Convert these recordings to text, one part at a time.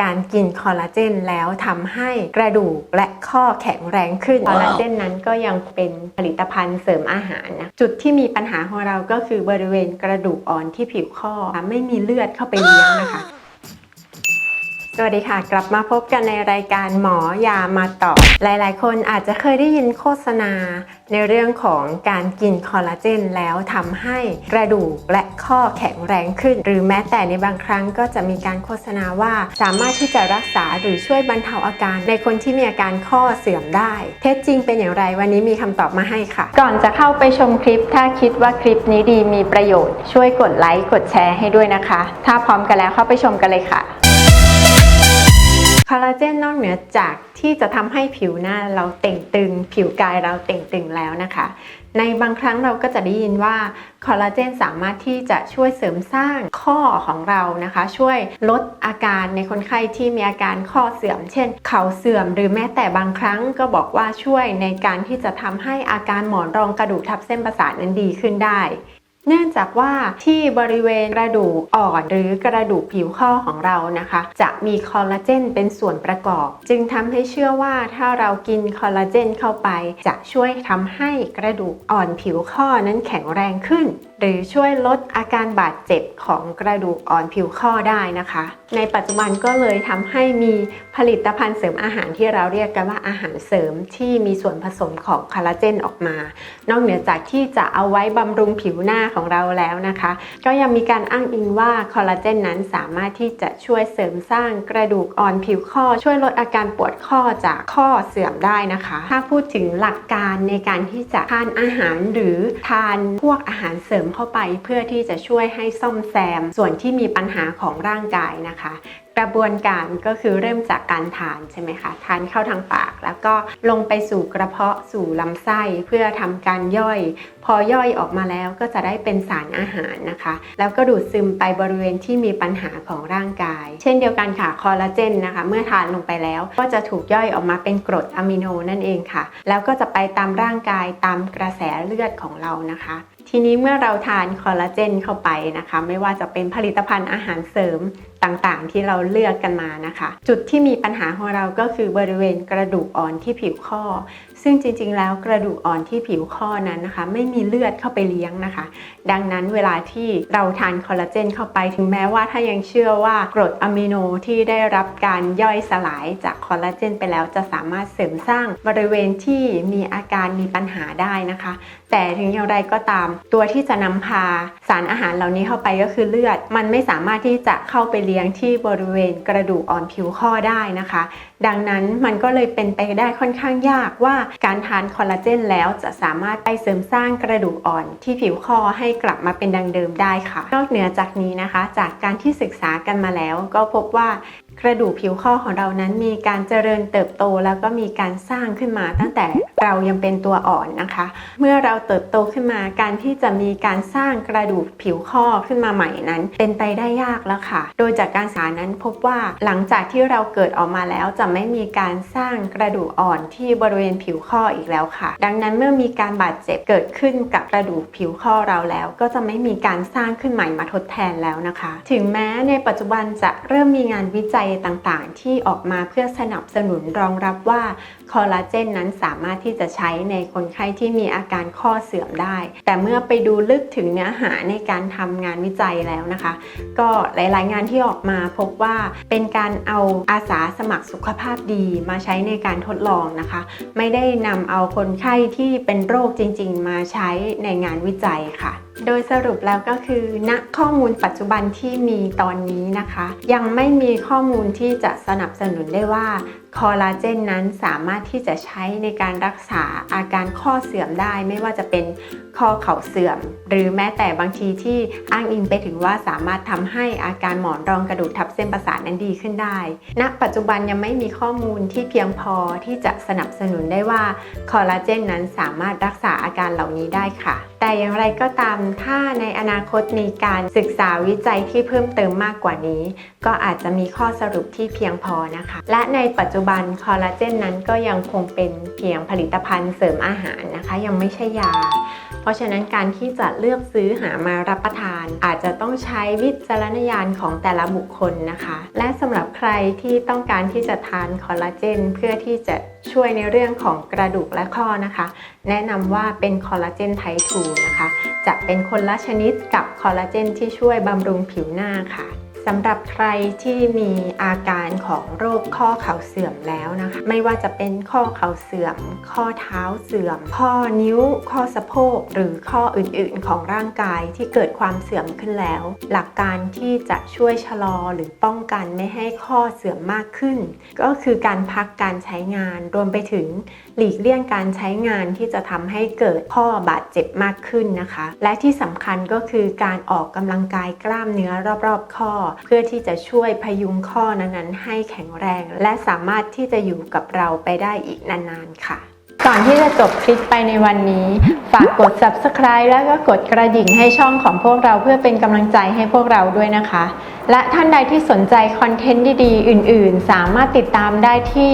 การกินคอลลาเจนแล้วทำให้กระดูกและข้อแข็งแรงขึ้น คอลลาเจนนั้นก็ยังเป็นผลิตภัณฑ์เสริมอาหารนะจุดที่มีปัญหาของเราก็คือบริเวณกระดูกอ่อนที่ผิวข้อ ไม่มีเลือดเข้าไปเลี้ยงนะคะ สวัสดีค่ะ กลับมาพบกันในรายการหมอยามาตอบหลายๆ คนอาจจะเคยได้ยินโฆษณา ในเรื่องของการกินคอลลาเจนแล้วทำให้กระดูกและข้อแข็งแรงขึ้น หรือแม้แต่ในบางครั้งก็จะมีการโฆษณาว่า สามารถที่จะรักษาหรือช่วยบรรเทาอาการ ในคนที่มีอาการข้อเสื่อมได้ เท็จจริงเป็นอย่างไรวันนี้มีคำตอบมาให้ค่ะ ก่อนจะเข้าไปชมคลิป ถ้าคิดว่าคลิปนี้ดีมีประโยชน์ ช่วยกดไลค์กดแชร์ให้ด้วยนะคะ ถ้าพร้อมกันแล้วเข้าไปชมกันเลยค่ะ ลลาเจนนอกเหนือจากที่จะทำให้ผิวหน้าเราเต่งตึง ผิวกายเราเต่งตึงแล้วนะคะ ในบางครั้งเราก็จะได้ยินว่าคอลลาเจนสามารถที่จะช่วยเสริมสร้างข้อของเรานะคะ ช่วยลดอาการในคนไข้ที่มีอาการข้อเสื่อม เช่น เข่าเสื่อมหรือแม้แต่บางครั้งก็บอกว่าช่วยในการที่จะทำให้อาการหมอนรองกระดูกทับเส้นประสาทนั้นดีขึ้นได้ เนื่องจากว่าที่บริเวณกระดูกอ่อนหรือกระดูกผิวข้อของเรานะคะ จะมีคอลลาเจนเป็นส่วนประกอบ จึงทำให้เชื่อว่าถ้าเรากินคอลลาเจนเข้าไป จะช่วยทำให้กระดูกอ่อนผิวข้อนั้นแข็งแรงขึ้น หรือช่วยลดอาการบาดเจ็บของกระดูกอ่อนผิวข้อได้นะคะ ในปัจจุบันก็เลยทำให้มีผลิตภัณฑ์เสริมอาหารที่เราเรียกกันว่าอาหารเสริมที่มีส่วนผสมของคอลลาเจนออกมา นอกเหนือจากที่จะเอาไว้บำรุงผิวหน้าของเราแล้วนะคะ ก็ยังมีการอ้างอิงว่าคอลลาเจนนั้นสามารถที่จะช่วยเสริมสร้างกระดูกอ่อนผิวข้อ ช่วยลดอาการปวดข้อจากข้อเสื่อมได้นะคะ ถ้าพูดถึงหลักการในการที่จะทานอาหารหรือทานพวกอาหารเสริมเข้าไป เพื่อที่จะช่วยให้ซ่อมแซม ส่วนที่มีปัญหาของร่างกายนะคะ กระบวนการก็คือเริ่มจากการทานใช่ไหมคะ ทานเข้าทางปาก แล้วก็ลงไปสู่กระเพาะสู่ลำไส้เพื่อทำการย่อย พอย่อยออกมาแล้วก็จะได้เป็นสารอาหารนะคะ แล้วก็ดูดซึมไปบริเวณที่มีปัญหาของร่างกาย เช่นเดียวกันค่ะคอลลาเจนนะคะ เมื่อทานลงไปแล้วก็จะถูกย่อยออกมาเป็นกรดอะมิโนนั่นเองค่ะ แล้วก็จะไปตามร่างกายตามกระแสเลือดของเรานะคะ ทีนี้เมื่อเราทานคอลลาเจนเข้าไปนะคะ ไม่ว่าจะเป็นผลิตภัณฑ์อาหารเสริมต่างๆ ที่เราเลือกกันมานะคะ จุดที่มีปัญหาของเราก็คือบริเวณกระดูกอ่อนที่ผิวข้อ ซึ่งจริงๆ แล้วกระดูกอ่อนที่ผิวข้อนั้นนะคะ ไม่มีเลือดเข้าไปเลี้ยงนะคะ ดังนั้นเวลาที่เราทานคอลลาเจนเข้าไปถึงแม้ว่าถ้ายังเชื่อว่ากรดอะมิโนที่ได้รับการย่อยสลายจากคอลลาเจนไปแล้วจะสามารถเสริมสร้างบริเวณที่มีอาการมีปัญหาได้นะคะ แต่ถึงอย่างไรก็ตาม ตัวที่จะนำพาสารอาหารเหล่านี้เข้าไปก็คือเลือด มันไม่สามารถที่จะเข้าไปเลี้ยงที่บริเวณกระดูกอ่อนผิวข้อได้นะคะ ดังนั้นมันก็เลยเป็นไปได้ค่อนข้างยากว่าการทานคอลลาเจนแล้วจะสามารถไปเสริมสร้างกระดูกอ่อนที่ผิวคอให้กลับมาเป็นดังเดิมได้ค่ะ นอกเหนือจากนี้นะคะ จากการที่ศึกษากันมาแล้ว ก็พบว่ากระดูกผิวข้อของเรานั้นมีการเจริญเติบโตแล้วก็มีการสร้างขึ้นมาตั้งแต่เรายังเป็นตัวอ่อนนะคะ เมื่อเราเติบโตขึ้นมาการที่จะมีการสร้างกระดูกผิวข้อขึ้นมาใหม่นั้น เป็นไปได้ยากแล้วค่ะ โดยจากการศึกษานั้นพบว่าหลังจากที่เราเกิดออกมาแล้วจะไม่มีการสร้างกระดูกอ่อนที่บริเวณผิวข้ออีกแล้วค่ะ ดังนั้นเมื่อมีการบาดเจ็บเกิดขึ้นกับกระดูกผิวข้อเราแล้ว ก็จะไม่มีการสร้างขึ้นใหม่มาทดแทนแล้วนะคะ ถึงแม้ในปัจจุบันจะเริ่มมีงานวิจัยต่างๆ ที่ออกมาเพื่อสนับสนุนรองรับว่าคอลลาเจนนั้นสามารถที่จะใช้ในคนไข้ที่มีอาการข้อเสื่อมได้ แต่เมื่อไปดูลึกถึงเนื้อหาในการทำงานวิจัยแล้วนะคะ ก็หลายๆงานที่ออกมาพบว่าเป็นการเอาอาสาสมัครสุขภาพดีมาใช้ในการทดลองนะคะ ไม่ได้นำเอาคนไข้ที่เป็นโรคจริง ๆ มาใช้ในงานวิจัยค่ะ โดยสรุปแล้วก็คือณข้อมูลปัจจุบันที่มีตอนนี้นะคะ ยังไม่มีข้อมูลที่จะสนับสนุนได้ว่าคอลลาเจนนั้นสามารถที่จะใช้ในการรักษาอาการข้อเสื่อมได้ ไม่ว่าจะเป็นข้อเข่าเสื่อม หรือแม้แต่บางทีที่อ้างอิงไปถึงว่าสามารถทำให้อาการหมอนรองกระดูกทับเส้นประสาทนั้นดีขึ้นได้ณปัจจุบันยังไม่มีข้อมูลที่เพียงพอที่จะสนับสนุนได้ว่าคอลลาเจนนั้นสามารถรักษาอาการเหล่านี้ได้ค่ะ แต่อย่างไรก็ตามถ้าในอนาคตมีการศึกษาวิจัยที่เพิ่มเติมมากกว่านี้ ก็อาจจะมีข้อสรุปที่เพียงพอนะคะ และในปัจจุบันคอลลาเจนนั้นก็ยังคงเป็นเพียงผลิตภัณฑ์เสริมอาหารนะคะ ยังไม่ใช่ยา เพราะฉะนั้นการที่จะเลือกซื้อหามารับประทาน อาจจะต้องใช้วิจารณญาณของแต่ละบุคคลนะคะ และสำหรับใครที่ต้องการที่จะทานคอลลาเจน เพื่อที่จะช่วยในเรื่องของกระดูกและข้อนะคะ แนะนำว่าเป็นคอลลาเจนไทป์2นะคะ จะเป็นคนละชนิดกับคอลลาเจนที่ช่วยบำรุงผิวหน้าค่ะ สำหรับใครที่มีอาการของโรคข้อเข่าเสื่อมแล้วนะคะ ไม่ว่าจะเป็นข้อเข่าเสื่อม ข้อเท้าเสื่อม ข้อนิ้ว ข้อสะโพก หรือข้ออื่นๆ ของร่างกายที่เกิดความเสื่อมขึ้นแล้ว หลักการที่จะช่วยชะลอหรือป้องกันไม่ให้ข้อเสื่อมมากขึ้น ก็คือการพักการใช้งานรวมไปถึงหลีกเลี่ยงการใช้งานที่จะทำให้เกิดข้อบาดเจ็บมากขึ้นนะคะ และที่สำคัญก็คือการออกกำลังกายกล้ามเนื้อรอบๆ ข้อเพื่อที่จะช่วยพยุงข้อนั้นๆ ให้แข็งแรง และสามารถที่จะอยู่กับเราไปได้อีกนานๆค่ะก่อนที่จะจบคลิปไปในวันนี้ ฝากกด subscribe แล้วก็กดกระดิ่งให้ช่องของพวกเราเพื่อเป็นกำลังใจให้พวกเราด้วยนะคะและท่านใดที่สนใจคอนเทนต์ดีๆ อื่นๆ สามารถติดตามได้ที่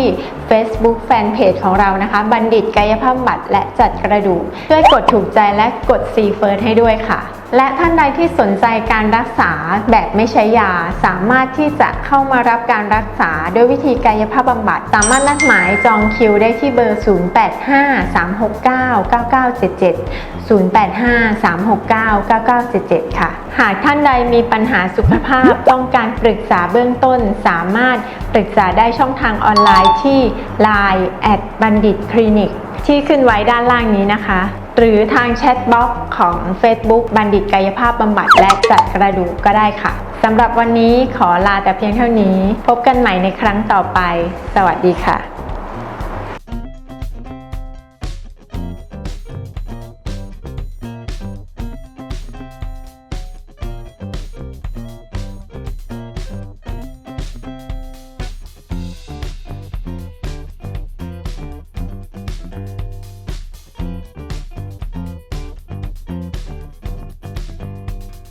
Facebook Fanpage ของเรานะคะ บัณฑิตกายภาพบำบัดและจัดกระดูกช่วยกดถูกใจและกด C First ให้ด้วยค่ะ และท่านใดที่สนใจการรักษาแบบไม่ใช้ยา สามารถที่จะเข้ามารับการรักษาด้วยวิธีกายภาพบำบัด สามารถนัดหมายจองคิวได้ที่เบอร์ 0853699977 0853699977 ค่ะ หากท่านใดมีปัญหาสุขภาพต้องการปรึกษาเบื้องต้น สามารถปรึกษาได้ช่องทางออนไลน์ที่ Line แอดบัณฑิตคลินิกที่ขึ้นไว้ด้านล่างนี้นะคะ หรือทางแชทบ็อกของ Facebook บัณฑิตกายภาพบำบัดและจัดกระดูกก็ได้ค่ะสำหรับวันนี้ขอลาแต่เพียงเท่านี้ พบกันใหม่ในครั้งต่อไป สวัสดีค่ะ